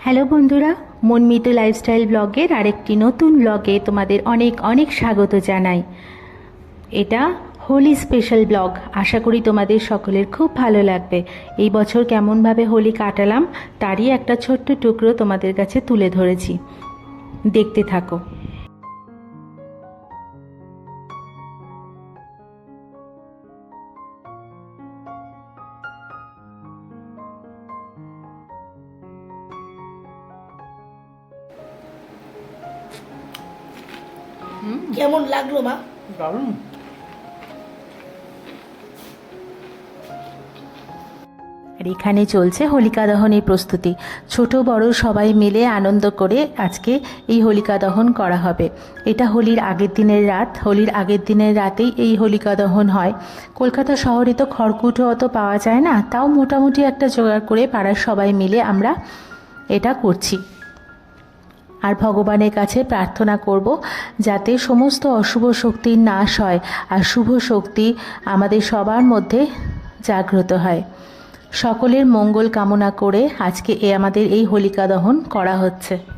Hello বন্ধুরা, মনমিতু lifestyle ব্লগের আরেকটি নতুন ব্লগে তোমাদের অনেক অনেক স্বাগত জানাই। এটা হোলি স্পেশাল ব্লগ আশা করি তোমাদের সকলের খুব ভালো লাগবে। এই বছর কেমনভাবে হোলি কাটালাম, তারই একটা ছোট্ট টুকরো তোমাদের কাছে তুলে ধরেছি। দেখতে থাকো। কেমন লাগল মা? দারুণ। আর এখানে চলছে হোলিকা দহনের প্রস্তুতি। ছোট বড় সবাই মিলে আনন্দ করে আজকে এই হোলিকা দহন করা হবে। এটা হোলির আগের দিনের রাত। হোলির আগের দিনের রাতেই এই হোলিকা দহন হয়। কলকাতা শহরে তো খড়কুটো অত পাওয়া যায় না। তাও মোটামুটি একটা জোগাড় করে পাড়ার সবাই মিলে আমরা এটা করছি। আর ভগবানের কাছে প্রার্থনা করব যাতে সমস্ত অশুভ শক্তির নাশ হয় আর শুভ শক্তি আমাদের সবার মধ্যে জাগ্রত হয়। সকলের মঙ্গল কামনা করে আজকে এ আমাদের এই হোলিকা দহন করা হচ্ছে।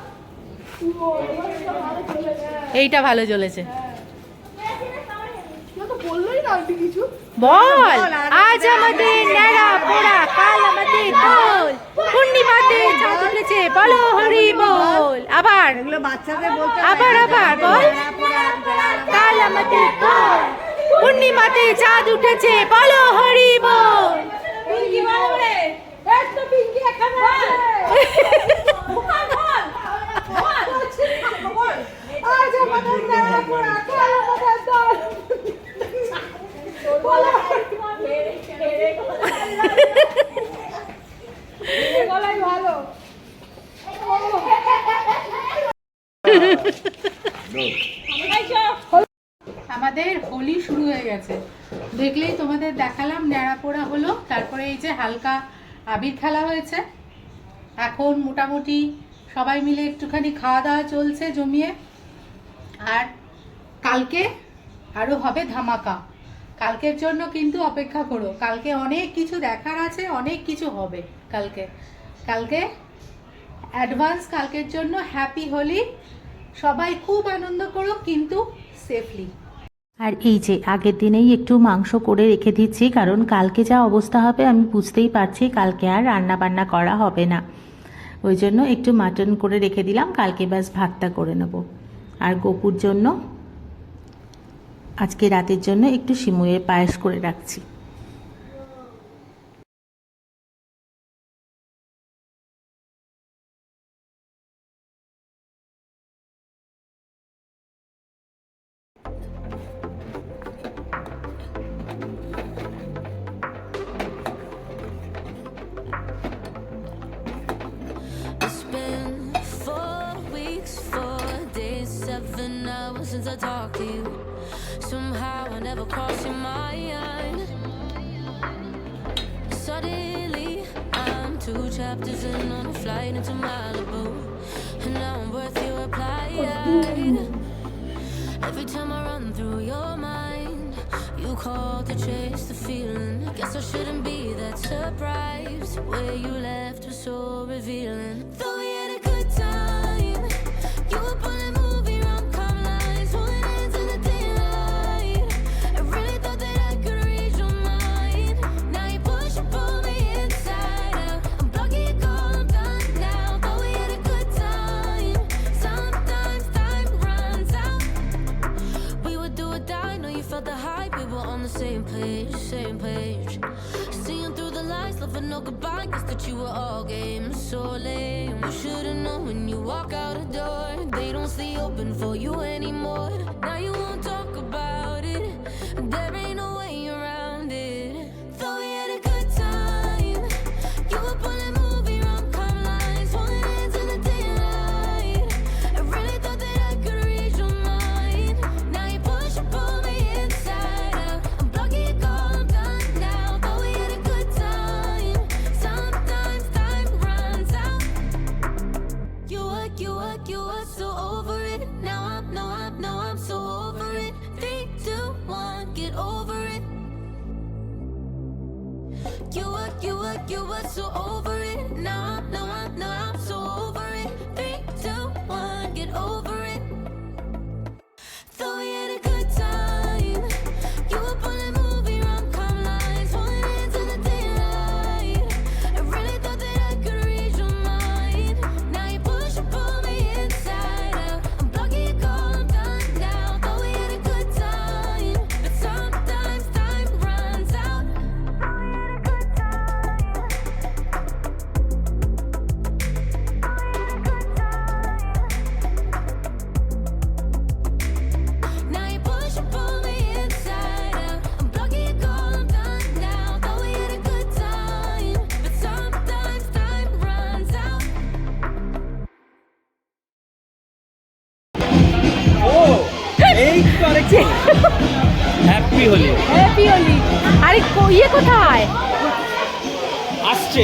এইটা ভালো চলেছে বল আজ আমাদের ন্যাড়া পোড়া কাল আমাদের দোল পূর্ণিমাতে চাঁদ উঠেছে বলো হরি বল আবার আবার আবার বল কাল আমাদের দোল পূর্ণিমাতে চাঁদ উঠেছে বলো হরি বল আমাদের হোলি শুরু হয়ে গেছে। দেখলেই তোমাদের দেখালাম ন্যাড়া পোড়া হলো, তারপরে এই যে হালকা আবির খেলা হয়েছে। এখন মোটামুটি সবাই মিলে একটুখানি খাওয়া দাওয়া চলছে জমিয়ে। আর কালকে আরও হবে ধামাকা। কালকের জন্য কিন্তু অপেক্ষা করো। কালকে অনেক কিছু দেখার আছে, অনেক কিছু হবে কালকে। কালকে অ্যাডভান্স কালকের জন্য হ্যাপি হোলি, সবাই খুব আনন্দ করো কিন্তু সেফলি আর এই যে, আগের দিনেই একটু মাংস করে রেখে দিচ্ছি, কারণ কালকে যা অবস্থা হবে আমি বুঝতেই পারছি, কালকে আর রান্না বান্না করা হবে না। ওই জন্য একটু মাটন করে রেখে দিলাম, কালকে ব্যাস ভাতটা করে নেব। আর গপুর জন্য আজকে রাতের জন্য একটু শিমুয়ের পায়েস করে রাখছি। friends I talk to you. Somehow I never crossed your mind. Suddenly I'm two chapters in on a flight into Malibu, and now I'm worth your reply. Every time I run through your mind, you call to chase the feeling. Guess I shouldn't be that surprised. Where you left was so revealing. Though I know you felt the hype, we were on the same page, same page. Seeing through the lies, loving no goodbye, guess that you were all game, so lame. You should've known when you walk out a door, they don't see open for you anymore. Now you won't talk about পিওলি। হ্যাঁ পিওলি। আরে ইয়ে কোথায়? আসছে।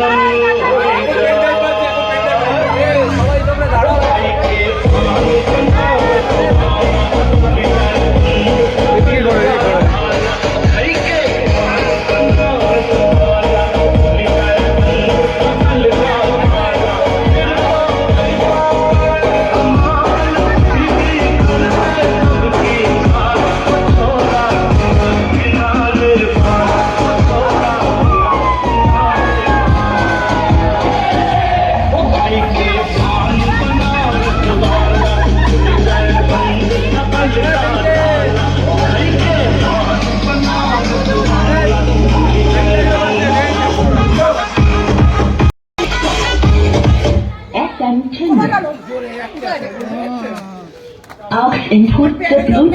Hallelujah.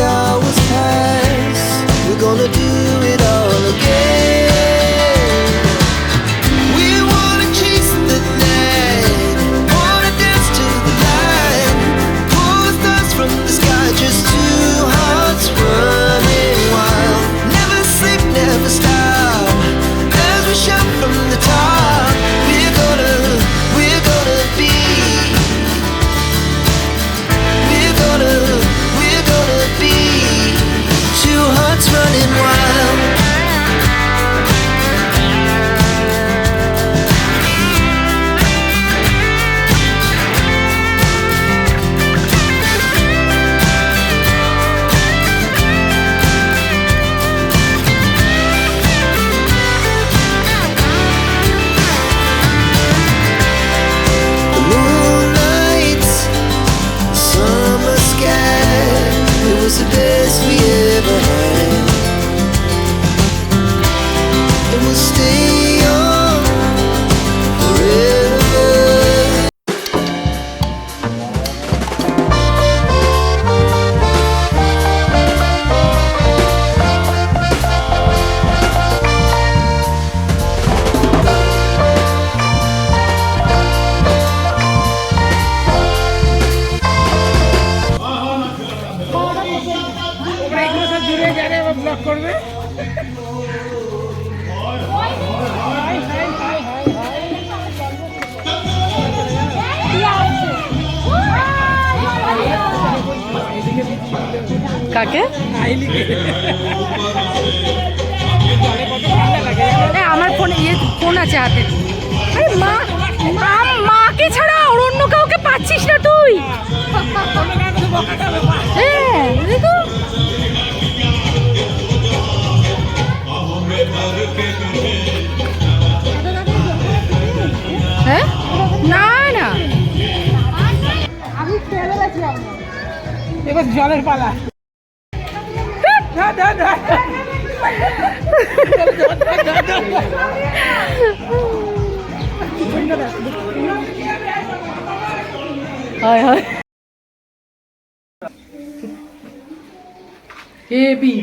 I was high. কাকে? আমার phone ইয়ে phone আছে হাতে। আরে মা মা- মাকে ছাড়া আর অন্য কাউকে পাচ্ছিস না তুই। হ্যাঁ। এবার জলের পালা। হায় হায়। হেবি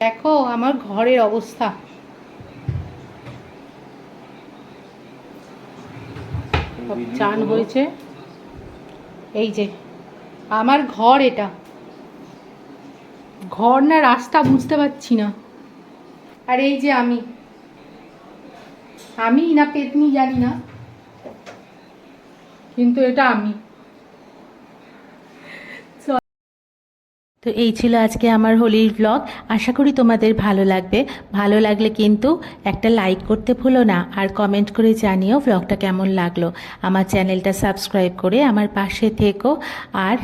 দেখো আমার ঘরের অবস্থা। চান হয়েছে। এই যে। আমার ঘর এটা। ঘর না রাস্তা বুঝতে পারছি না। আর এই যে আমি। আমি না পেতনি জানি না। কিন্তু এটা আমি। তো এই ছিল আজকে আমার হোলির ব্লগ আশা করি তোমাদের ভালো লাগবে। ভালো লাগলে কিন্তু একটা লাইক করতে ভুলো না আর কমেন্ট করে জানিও ব্লগটা কেমন লাগল। আমার চ্যানেলটা সাবস্ক্রাইব করে আমার পাশে থেকো আর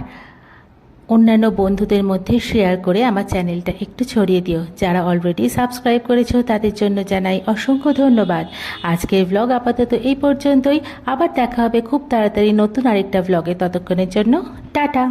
অন্যান্য বন্ধুদের মধ্যে শেয়ার করে আমার চ্যানেলটা একটু ছড়িয়ে দিও। যারা অলরেডি সাবস্ক্রাইব করেছ, তাদের জন্য জানাই অসংখ্য ধন্যবাদ। আজকের ব্লগ আপাতত এই পর্যন্তই। আবার দেখা হবে খুব তাড়াতাড়ি নতুন আরেকটা ব্লগে ততক্ষণের জন্য টাটা।